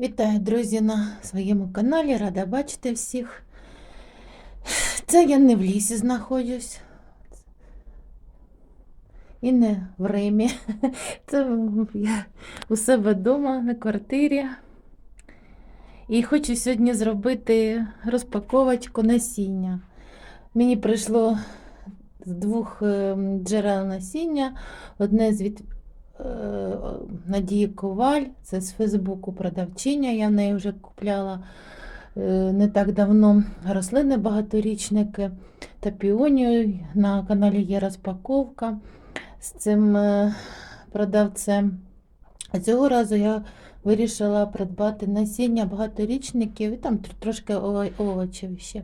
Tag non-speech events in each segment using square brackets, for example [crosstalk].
Вітаю, друзі, на своєму каналі. Рада бачити всіх. Це я не в лісі знаходжусь. І не в Римі. [laughs] Це я у себе вдома на квартирі. І хочу сьогодні зробити розпаковочку насіння. Мені прийшло з двох е, джерел насіння. Одне з від Надії Коваль, це з Фейсбуку продавчиня. Я в неї вже купляла е, не так давно рослини багаторічники та піонію. На каналі є розпаковка з цим е, продавцем. А цього разу я вирішила придбати насіння багаторічників і там трошки ово- овочів ще.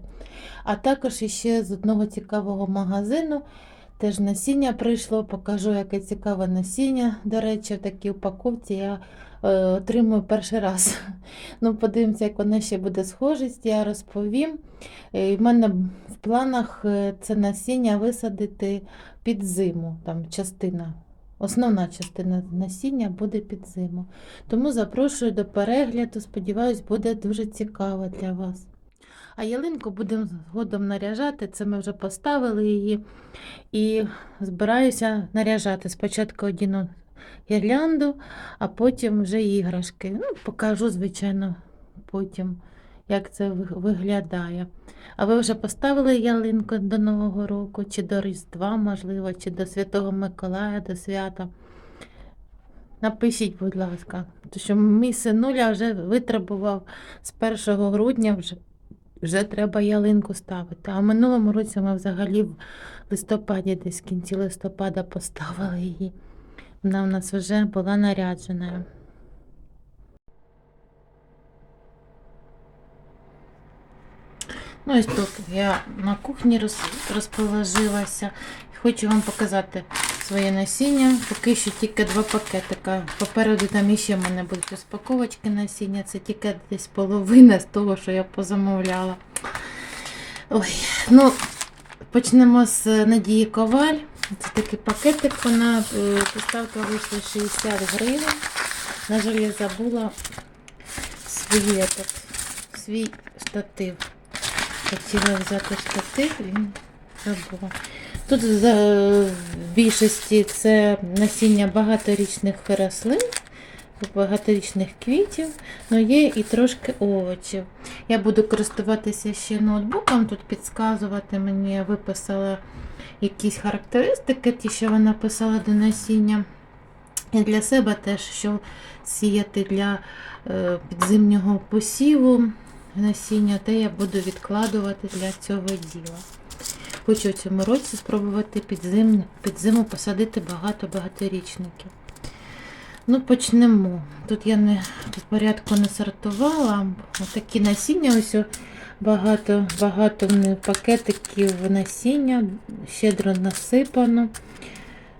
А також ще з одного цікавого магазину. Теж насіння прийшло, покажу, яке цікаве насіння. До речі, в такій упаковці я е, отримую перший раз. [laughs] Ну, подивимося, як вона ще буде схожість, я розповім. Е, в мене в планах е, це насіння висадити під зиму, там частина. Основна частина насіння буде під зиму. Тому запрошую до перегляду. Сподіваюсь, буде дуже цікаво для вас. А ялинку будемо згодом наряжати. Це ми вже поставили її. І збираюся наряжати. Спочатку одіну гірлянду, а потім вже іграшки. Ну, покажу, звичайно, потім, як це виглядає. А ви вже поставили ялинку до Нового року, чи до Різдва, можливо, чи до Святого Миколая, до свята. Напишіть, будь ласка, тому що мій синуля вже витребував з 1 грудня, вже, вже треба ялинку ставити. А в минулому році ми взагалі в листопаді, десь в кінці листопада поставили її. Вона в нас вже була наряджена. Ну, ось тут я на кухні роз- розположилася. Хочу вам показати своє насіння. Поки що тільки два пакетика. Попереду там іще в мене будуть розпаковочки насіння. Це тільки десь половина з того, що я позамовляла. Ой, ну, почнемо з Надії Коваль. Це такий пакетик. Вона е, доставка вийшла 60 гривень. На жаль, я забула свій, этот, свій штатив. Хотіла взяти штатив і забула. Тут в більшості це насіння багаторічних рослин, багаторічних квітів, але є і трошки овочів. Я буду користуватися ще ноутбуком, тут підказувати мені, я виписала якісь характеристики, ті, що вона писала до насіння. І для себе теж, що сіяти для е, підзимнього посіву насіння, те я буду відкладувати для цього діла. Хочу в цьому році спробувати під, зим, зиму посадити багато багаторічників. Ну, почнемо. Тут я не в порядку не сортувала. Такі насіння, ось багато, багато пакетиків насіння, щедро насипано.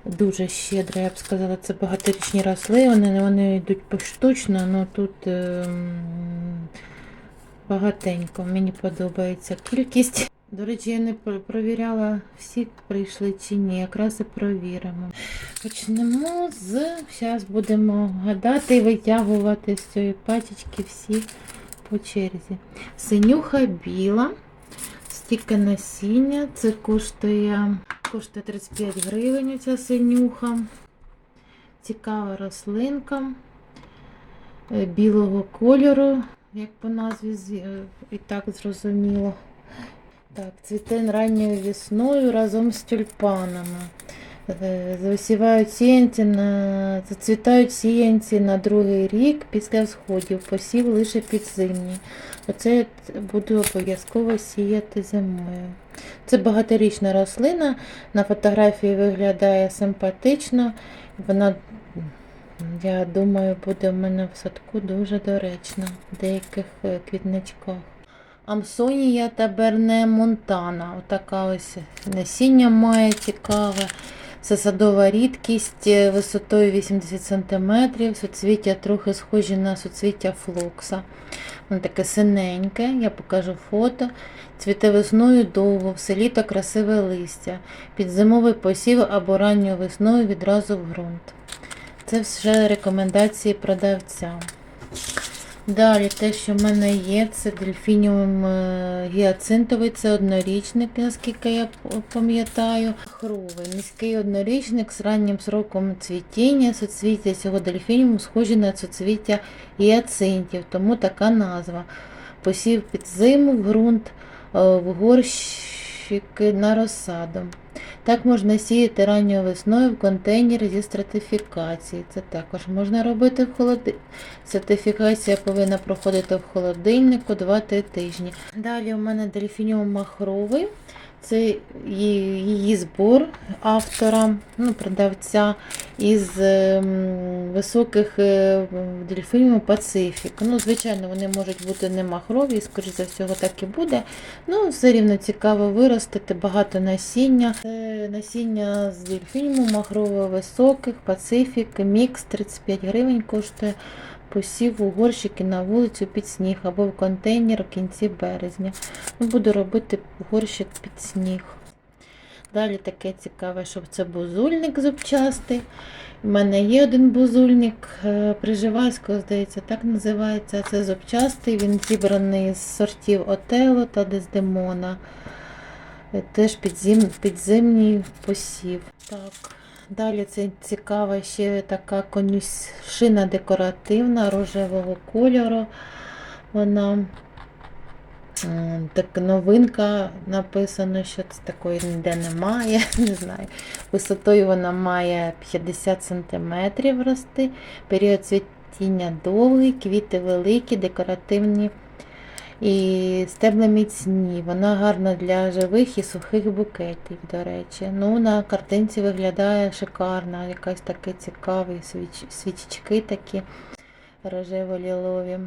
Дуже щедро, я б сказала, це багаторічні рослини, вони йдуть поштучно, але тут ем, багатенько. Мені подобається кількість. До речі, я не провіряла, всі прийшли чи ні. Якраз і провіримо. Почнемо з. Зараз будемо гадати і витягувати з цієї пачечки всі по черзі. Синюха біла, стільки насіння. Це коштує, коштує 35 гривень. Ця синюха. Цікава рослинка е, білого кольору, як по назві е, і так зрозуміло. Так, цвіте ранньою весною разом з тюльпанами. Е, Засівають сіянці на зацвітають сіянці на другий рік після сходів, посів лише підзимні. Оце я буду обов'язково сіяти зимою. Це багаторічна рослина. На фотографії виглядає симпатично. Вона, я думаю, буде в мене в садку дуже доречна в деяких е, квітничках. Амсонія та Берне Монтана. Отака ось насіння має цікаве. Це садова рідкість е, висотою 80 см. Суцвіття трохи схожі на суцвіття флокса. Воно таке синеньке, я покажу фото. Цвіте весною довго, все літо красиве листя. Під зимовий посів або ранньою весною відразу в ґрунт. Це вже рекомендації продавця. Далі те, що в мене є, це дельфініум е, гіацинтовий, це однорічник, наскільки я пам'ятаю. Хровий, низький однорічник з раннім сроком цвітіння. Соцвіття цього дельфініуму схожі на соцвіття гіацинтів, тому така назва. Посів під зиму в ґрунт, е, в горщики на розсаду. Так можна сіяти ранньою весною в контейнері зі стратифікації. Це також можна робити в холодильнику. Сертифікація повинна проходити в холодильнику 2-3 тижні. Далі у мене дельфініум махровий. Це її збор автора, ну, продавця із ем, високих е, дельфінів Пацифік. Ну, звичайно, вони можуть бути не махрові, скоріш за всього, так і буде. Ну, все рівно цікаво виростити багато насіння. Це насіння з дельфінів махрово високих, Пацифік, мікс 35 гривень коштує. Посів у горщики на вулицю під сніг або в контейнер в кінці березня. Ну, Буду робити горщик під сніг. Далі таке цікаве, щоб це бузульник зубчастий. У мене є один бузульник е, Приживальського, здається, так називається. Це зубчастий, він зібраний з сортів Отело та Дездемона. Е, Теж підзим, підзимній посів. Так. Далі це цікава ще така конюшина декоративна рожевого кольору. Вона так новинка написано, що це такої ніде немає. [laughs] Не знаю. Висотою вона має 50 см рости. Період цвітіння довгий, квіти великі, декоративні і стебла міцні. Вона гарна для живих і сухих букетів, до речі. Ну, на картинці виглядає шикарно, якась такі цікаві свіч... свічечки такі рожево-лілові.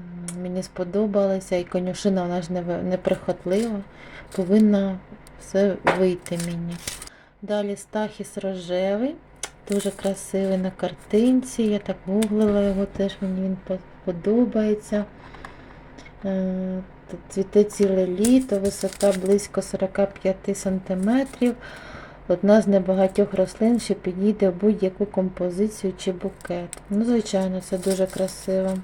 Мені сподобалося, і конюшина вона ж не неприхотлива, повинна все вийти мені. Далі стахіс рожевий, дуже красивий на картинці. Я так гуглила його, теж мені він подобається. Тут Цвіте ціле літо, висота близько 45 см. Одна з небагатьох рослин, що підійде в будь-яку композицію чи букет. Ну, звичайно, це дуже красиво.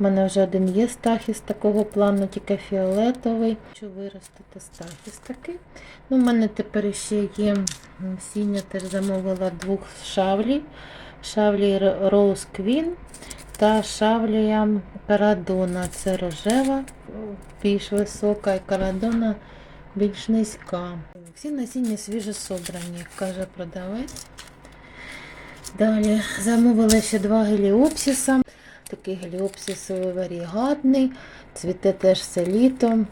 У мене вже один є стахіс такого плану, тільки фіолетовий. Хочу виростити стахіс такий. Ну, у мене тепер ще є сіння, теж замовила двох шавлі. Шавлі Rose Queen та шавлія Карадона. Це рожева, більш висока, і карадона більш низька. Всі насіння свіжо собрані, каже продавець. Далі замовила ще два геліопсіса. Такий геліопсисовий варігатний, цвіте теж все літо.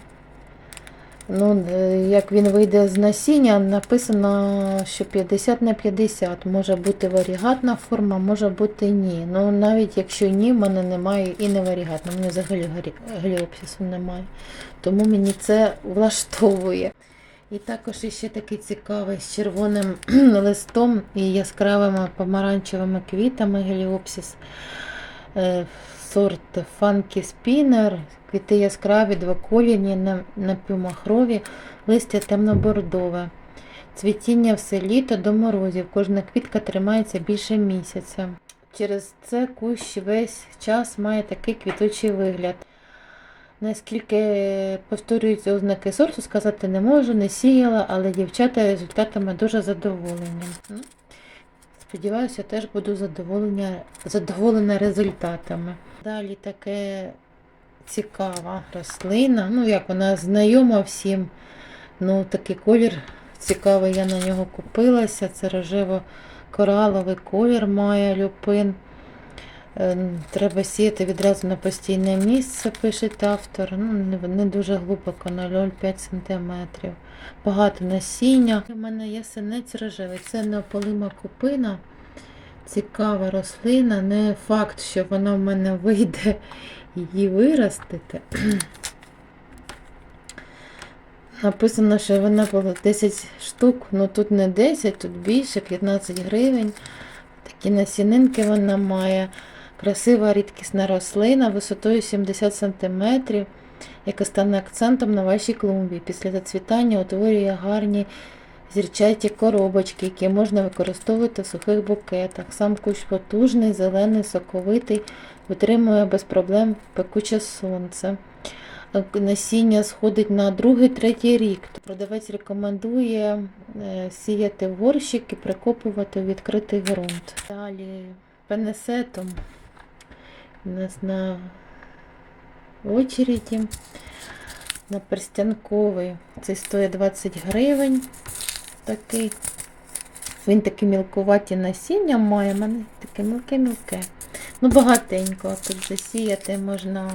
Ну, е, як він вийде з насіння, написано, що 50 на 50. Може бути варігатна форма, може бути ні. Ну, навіть якщо ні, в мене немає і не варігатна. У мене взагалі геліопсису немає. Тому мені це влаштовує. І також іще такий цікавий з червоним [clears throat] листом і яскравими помаранчевими квітами геліопсис. Сорт Funky Spinner. Квіти яскраві, двоколірні, на- напівмахрові, листя темно-бордове. Цвітіння все літо до морозів. Кожна квітка тримається більше місяця. Через це кущ весь час має такий квітучий вигляд. Наскільки повторюються ознаки сорту, сказати не можу, не сіяла, але дівчата результатами дуже задоволені. Сподіваюся, теж буду задоволення, задоволена результатами. Далі таке цікава рослина. Ну, як вона знайома всім. Ну, такий колір цікавий, я на нього купилася. Це рожево-кораловий колір має люпин. Е, Треба сіяти відразу на постійне місце, пише автор. Ну, не, дуже глибоко, на 0,5 см. Багато насіння. У мене є синець рожевий. Це неополима купина. Цікава рослина. Не факт, що вона в мене вийде її виростити. [clears throat] Написано, що вона була 10 штук, ну тут не 10, тут більше, 15 гривень. Такі насінинки вона має. Красива рідкісна рослина висотою 70 см, яка стане акцентом на вашій клумбі. Після зацвітання утворює гарні зірчаті коробочки, які можна використовувати в сухих букетах. Сам кущ потужний, зелений, соковитий, витримує без проблем пекуче сонце. Насіння сходить на другий, третій рік. Продавець рекомендує е, сіяти горщик і прикопувати в відкритий ґрунт. Далі пенесетом у нас на очереді. На перстянковий. Це стоїть 20 гривень. Такий. Він такі мілкуваті насіння має, мене таке мілке-мілке. Ну, багатенько тут засіяти можна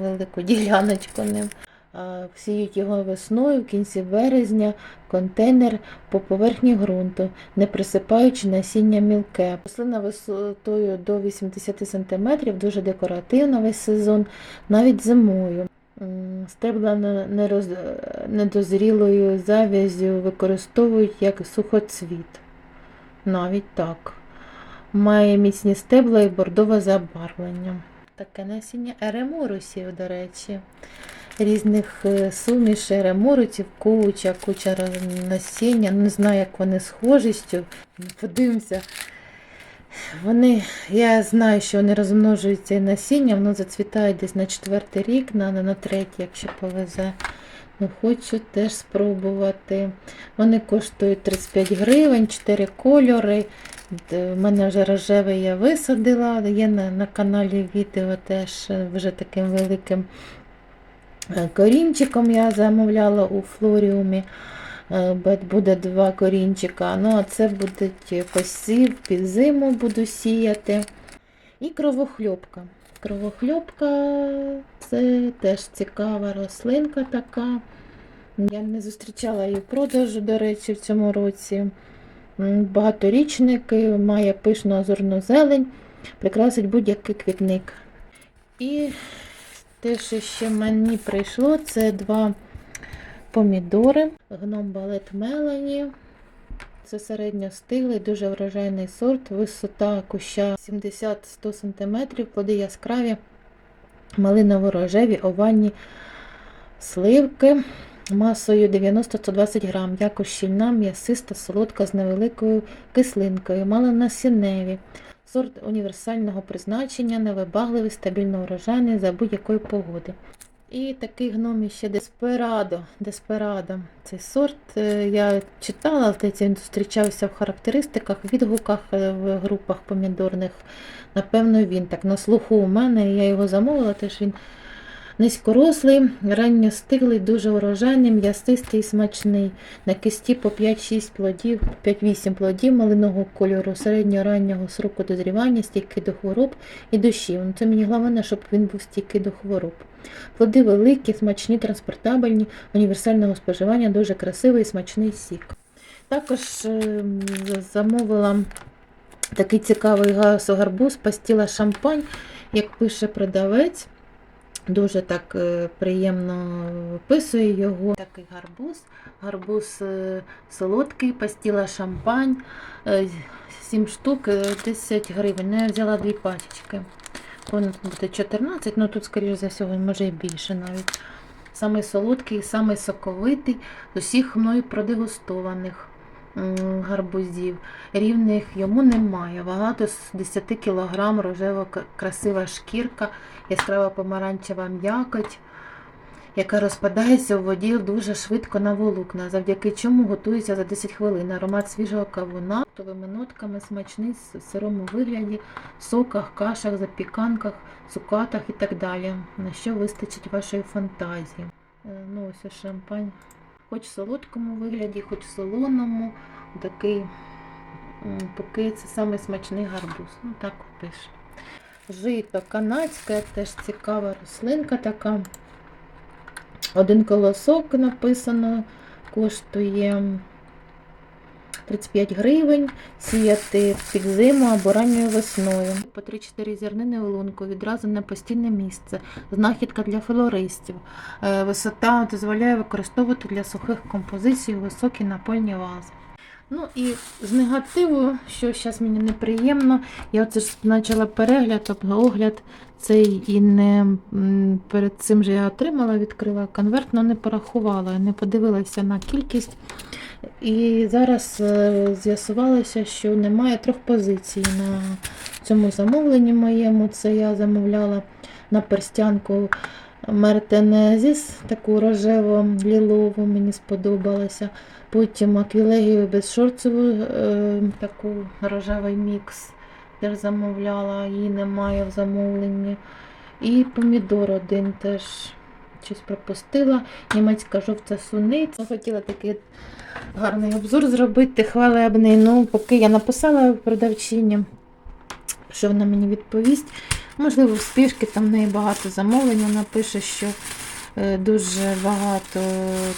велику діляночку ним. А, Сіють його весною в кінці березня, контейнер по поверхні ґрунту, не присипаючи насіння мілке. Рослина висотою до 80 см, дуже декоративна весь сезон, навіть зимою. Стебла нероз- недозрілою зав'язю використовують як сухоцвіт. Навіть так. Має міцні стебла і бордове забарвлення. Таке насіння еремурусів, до речі. Різних е, сумішей еремурусів, куча, куча насіння. Не знаю, як вони схожістю. Подивимося. Вони, я знаю, що вони розмножуються і насіння, воно зацвітає десь на четвертий рік, на, на третій, якщо повезе. Ну, хочу теж спробувати. Вони коштують 35 гривень, 4 кольори. Д- В мене вже рожевий я висадила. Є на, на каналі відео теж е, вже таким великим е, корінчиком я замовляла у флоріумі. Е, Буде два корінчика. Ну, а це буде посів, під зиму буду сіяти. І кровохльопка. Кровохльопка це теж цікава рослинка така. Я не зустрічала її в продажу, до речі, в цьому році. Багаторічник, е, має пишну азурну зелень, прикрасить будь-який квітник. І те, що ще мені прийшло, це два помідори. Гном балет Мелані. Це середньостиглий, дуже врожайний сорт, висота куща 70-100 см, плоди яскраві, малиново-рожеві, овальні сливки масою 90-120 грам, якось щільна, м'ясиста, солодка з невеликою кислинкою, малонасінневі. Сорт універсального призначення, невибагливий, стабільно урожайний за будь-якої погоди. І такий гном ще Десперадо. Десперадо. Цей сорт е, я читала, здається, він зустрічався в характеристиках, відгуках е, в групах помідорних. Напевно, він так на слуху у мене. Я його замовила, теж він низькорослий, ранньостиглий, дуже урожайний, м'ясистий і смачний. На кисті по 5-6 плодів, 5-8 плодів малиного кольору, середньо-раннього сроку дозрівання, стійкий до хвороб і дощів. Ну, Це мені головне, щоб він був стійкий до хвороб. Плоди великі, смачні, транспортабельні, універсального споживання, дуже красивий і смачний сік. Також ем, замовила такий цікавий гарбуз, пастіла шампань, як пише продавець. Дуже так е, приємно виписує його. Такий гарбуз. Гарбуз е, солодкий, пастіла шампань. 7 штук, е, 10 гривень. Ну, я взяла дві пачечки. Повинно бути 14, ну тут, скоріш за все, може і більше навіть. Самий солодкий, самий соковитий з усіх мною продегустованих гарбузів. Рівних йому немає. Вага до 10 кг, рожева красива шкірка, яскрава помаранчева м'якоть, яка розпадається у воді дуже швидко на волокна, завдяки чому готується за 10 хвилин. Аромат свіжого кавуна, готовими нотками, смачний в сирому вигляді, соках, кашах, запіканках, цукатах і так далі. На що вистачить вашої фантазії. Е, Ну, ось шампань. Хоч в солодкому вигляді, хоч в солоному. Такий, поки це самий смачний гарбуз. Ну, так пише. Жито канадське, теж цікава рослинка така. Один колосок написано, коштує 35 гривень. Сіяти під зиму або ранньою весною. По 3-4 зернини у лунку відразу на постійне місце. Знахідка для флористів. Е, Висота дозволяє використовувати для сухих композицій високі напольні вази. Ну і з негативу, що зараз мені неприємно, я оце ж почала перегляд, тобто огляд цей і не перед цим же я отримала, відкрила конверт, але не порахувала, не подивилася на кількість. І зараз е, з'ясувалося, що немає трьох позицій на цьому замовленні моєму. Це я замовляла на перстянку Мартенезіс, таку рожево-лілову, мені сподобалося. Потім аквілегію безшорцеву, таку рожевий мікс. Теж замовляла, її немає в замовленні. І помідор один теж щось пропустила. Німецька жовта суниця. Хотіла такий гарний обзор зробити, хвалебний. Ну, поки я написала продавчині, що вона мені відповість. Можливо, в спішки там в неї багато замовлень. Вона пише, що дуже багато,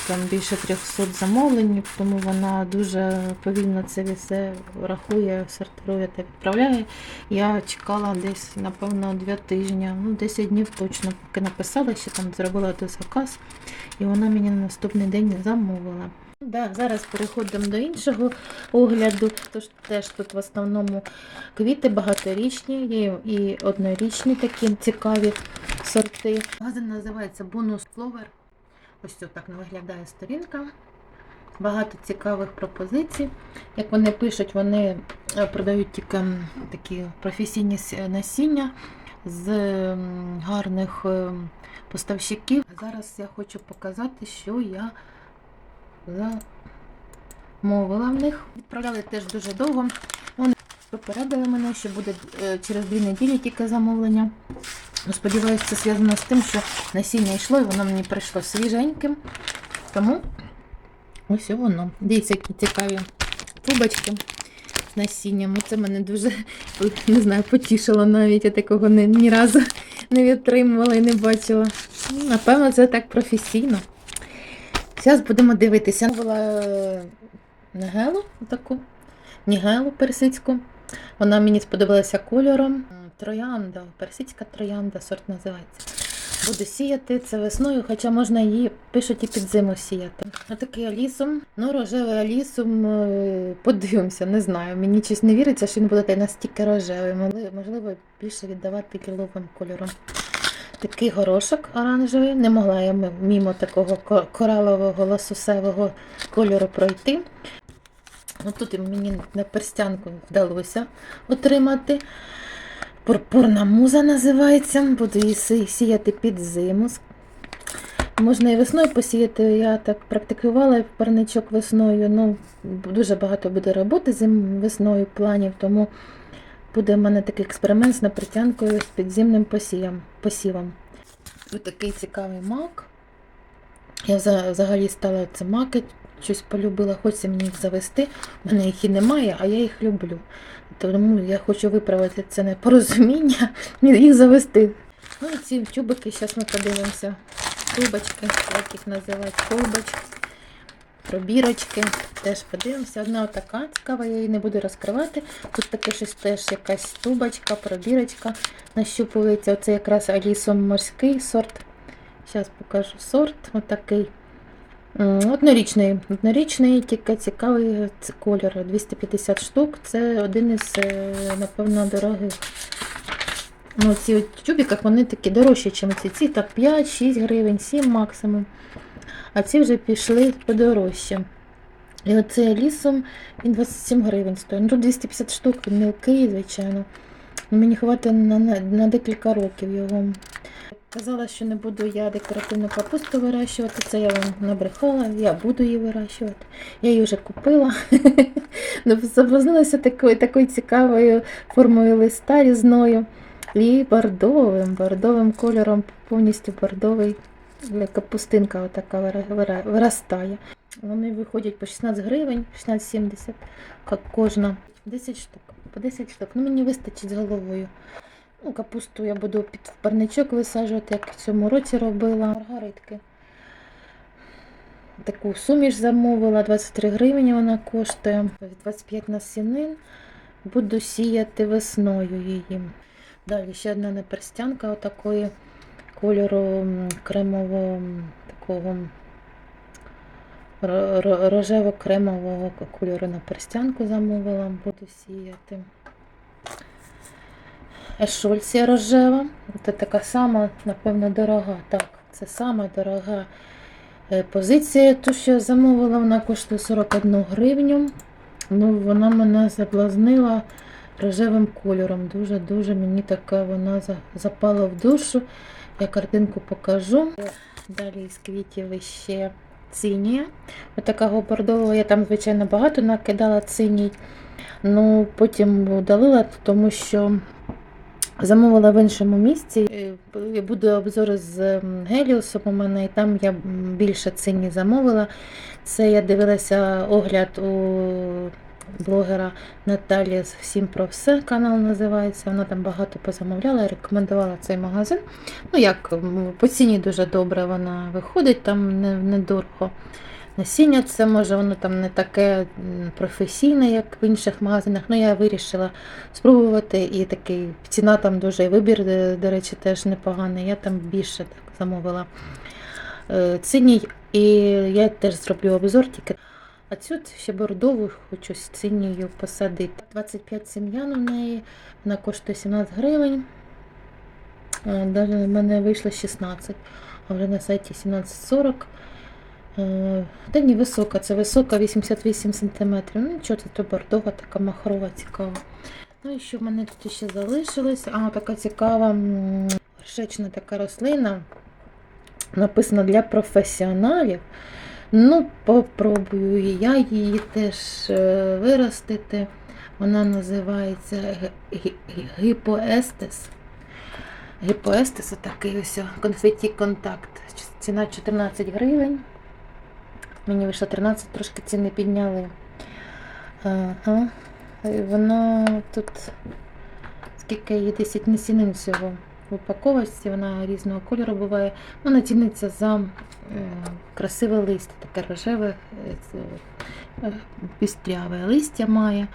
там більше 300 замовлень, тому вона дуже повільно це все рахує, сортирує та відправляє. Я чекала десь, напевно, 2 тижні, ну 10 днів точно, поки написала, що там зробила той заказ, і вона мені на наступний день замовила. Да, зараз переходимо до іншого огляду. Тож теж тут в основному квіти багаторічні, і однорічні такі цікаві сорти. Магазин називається Bonus Flower. Ось так виглядає сторінка. Багато цікавих пропозицій. Як вони пишуть, вони е, продають тільки такі професійні насіння з гарних е, поставщиків. Зараз я хочу показати, що я замовила в них. Відправляли теж дуже довго. Вони попередили мене, що буде е, через дві неділі тільки замовлення. Ну, Сподіваюся, це зв'язано з тим, що насіння йшло і воно мені прийшло свіженьким. Тому ось воно. Дивіться, які цікаві трубочки з насінням. Це мене дуже не знаю, потішило навіть. Я такого ні, ні разу не відтримувала і не бачила. Ну, Напевно, це так професійно. Зараз будемо дивитися. Була е, Нігелу таку, Нігелу персидську. Вона мені сподобалася кольором. Троянда, персидська троянда, сорт називається. Буду сіяти це весною, хоча можна її пишуть і під зиму сіяти. Отакий алісум. Ну, рожевий алісум, е, подивимося, не знаю. Мені щось не віриться, що він буде настільки рожевий. Можливо, більше віддавати ліловим кольором. Такий горошок оранжевий. Не могла я мімо такого коралового лососевого кольору пройти. От тут мені на перстянку вдалося отримати. Пурпурна муза називається. Буду її сіяти під зиму. Можна і весною посіяти. Я так практикувала парничок весною. Ну, дуже багато буде роботи зим весною планів, тому буде в мене такий експеримент з напритянкою з підземним посіям, посівом. Ось такий цікавий мак. Я взагалі стала це маки, щось полюбила, хочеться мені їх завести. У мене їх і немає, а я їх люблю. Тому я хочу виправити це непорозуміння, [laughs] і їх завести. Ну і ці тюбики, зараз ми подивимося. Трубочки, як їх називають, колбочки, пробірочки. Теж подивимося. Одна отака цікава, я її не буду розкривати. Тут таке щось теж якась трубочка, пробірочка нащупується. Оце якраз алісом морський сорт. Зараз покажу сорт. Отакий. Однорічний, однорічний, тільки цікавий кольор. 250 штук. Це один із, е, напевно, дорогих. Ну, ці в тюбіках вони такі дорожчі, ніж ці. Ці так 5-6 гривень, 7 максимум. А ці вже пішли подорожче. І оце лісом він 27 гривень стоїть. Ну, тут 250 штук, він мілкий, звичайно. Мені хватить на, на, на декілька років його. Казала, що не буду я декоративну капусту вирощувати. Це я вам набрехала, я буду її вирощувати. Я її вже купила. [laughs] Ну, Соблазнилася такою, такою цікавою формою листа різною. І бордовим, бордовим кольором, повністю бордовий капустинка отака виростає. Вони виходять по 16 гривень, 16,70, як кожна. 10 штук. По 10 штук. Ну, мені вистачить з головою. Ну, капусту я буду під парничок висаджувати, як в цьому році робила. Маргаритки. Таку суміш замовила, 23 гривні вона коштує. 25 насінин. Буду сіяти весною її. Далі ще одна наперстянка отакої кольору кремового такого ро- ро- рожево-кремового кольору наперстянку замовила, буду сіяти. Ешольція рожева. Це така сама, напевно, дорога. Так, це сама дорога Е, Позиція, ту, що я замовила, вона коштує 41 гривню. Ну, вона мене заблазнила рожевим кольором. Дуже-дуже мені така вона запала в душу. Я картинку покажу. Далі з квітів ще цинія. Отакого бордового я там, звичайно, багато накидала циній. Ну, потім удалила, тому що замовила в іншому місці. Е, Буде обзор з Геліусом у мене, і там я більше цині замовила. Це я дивилася огляд у блогера Наталі з всім про все канал називається. Вона там багато позамовляла, рекомендувала цей магазин. Ну як, по ціні дуже добре вона виходить, там не- недорого. Насіння це може воно там не таке професійне, як в інших магазинах. Ну я вирішила спробувати і такий ціна там дуже і вибір, е, до речі, теж непоганий. Я там більше так замовила е, циній, і я теж зроблю обзор тільки. А цю ще бордову хочу з цинію посадити. 25 сім'ян у неї, вона коштує 17 гривень. Е, в мене вийшло 16, а вже на сайті 17,40. Е, Та висока, це висока 88 см. Ну нічого, це бордова, така махрова, цікава. Ну і що в мене тут ще залишилось? А, така цікава горшечна така рослина. Написано для професіоналів. Ну, попробую я її теж е, виростити. Вона називається гіпоестес. Гіпоестес отакий ось конфеті контакт. Ціна 14 гривень. Мені вийшло 13, трошки ціни підняли. Ага. Вона тут скільки її 10 насінин всього в упаковочці, вона різного кольору буває. Вона ціниться за красиве листя, таке рожеве, е, е, пістряве листя має.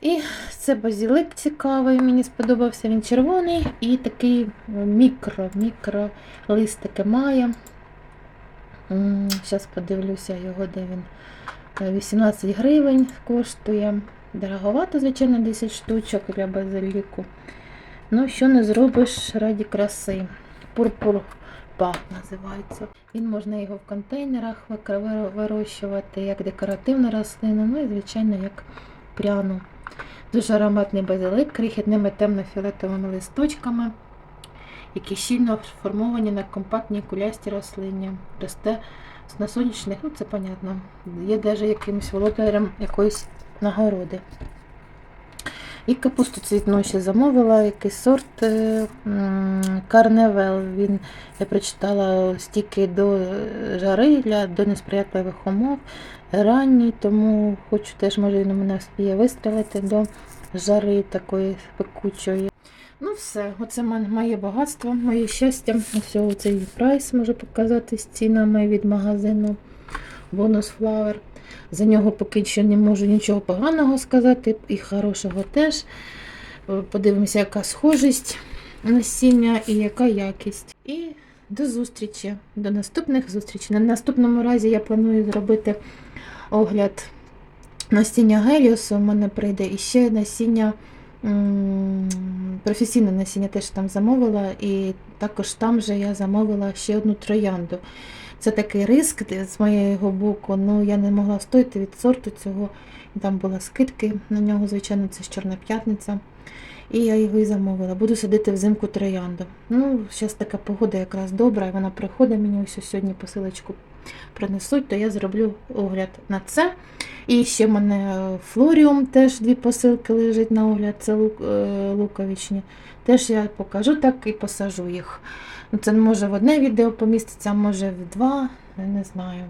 І це базілик цікавий, мені сподобався. Він червоний і такий мікро, мікро листики має. Зараз подивлюся його, де він. Е, 18 гривень коштує. Дороговато, звичайно, 10 штучок для базиліку. Ну, що не зробиш раді краси. Пурпур пах називається. Він можна його в контейнерах вирощувати, як декоративну рослину, ну і, звичайно, як пряну. Дуже ароматний базилик, крихітними темно-фіолетовими листочками, які щільно формовані на компактній кулясті рослині. Росте на сонячних, ну це понятно. Є навіть якимось володарем якоїсь нагороди. І капусту цвітну ще замовила, якийсь сорт карневел. Він, я прочитала, стільки до е, жари, для, до несприятливих умов, ранній, тому хочу теж, може, він у мене вистрілити до жари такої пекучої. Ну все, оце моє багатство, моє щастя. Ось цей прайс можу показати з цінами від магазину Bonus Flower. За нього поки що не можу нічого поганого сказати, і хорошого теж. Е, Подивимося, яка схожість насіння і яка якість. І до зустрічі, до наступних зустрічей. На наступному разі я планую зробити огляд насіння Геліосу. У мене прийде і ще насіння. Професійне насіння теж там замовила, і також там же я замовила ще одну троянду. Це такий риск з моєго боку. Ну я не могла встояти від сорту цього. Там були скидки на нього, звичайно, це ж Чорна п'ятниця. І я його і замовила. Буду садити взимку троянду. Ну, зараз така погода якраз добра, і вона приходить мені ось сьогодні посилочку принесуть, то я зроблю огляд на це. І ще в мене флоріум теж дві посилки лежить на огляд, це лук, е, луковичні. Теж я покажу так і посажу їх. Ну, Це може в одне відео поміститься, а може в два, я не знаю.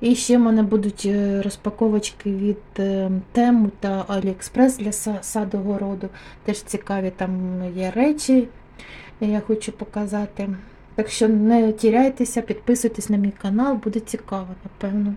І ще в мене будуть е, розпаковочки від е, Тему та Aliexpress для са- садогороду. Теж цікаві там є речі, я хочу показати. Так що не тіряйтеся, підписуйтесь на мій канал, буде цікаво, напевно.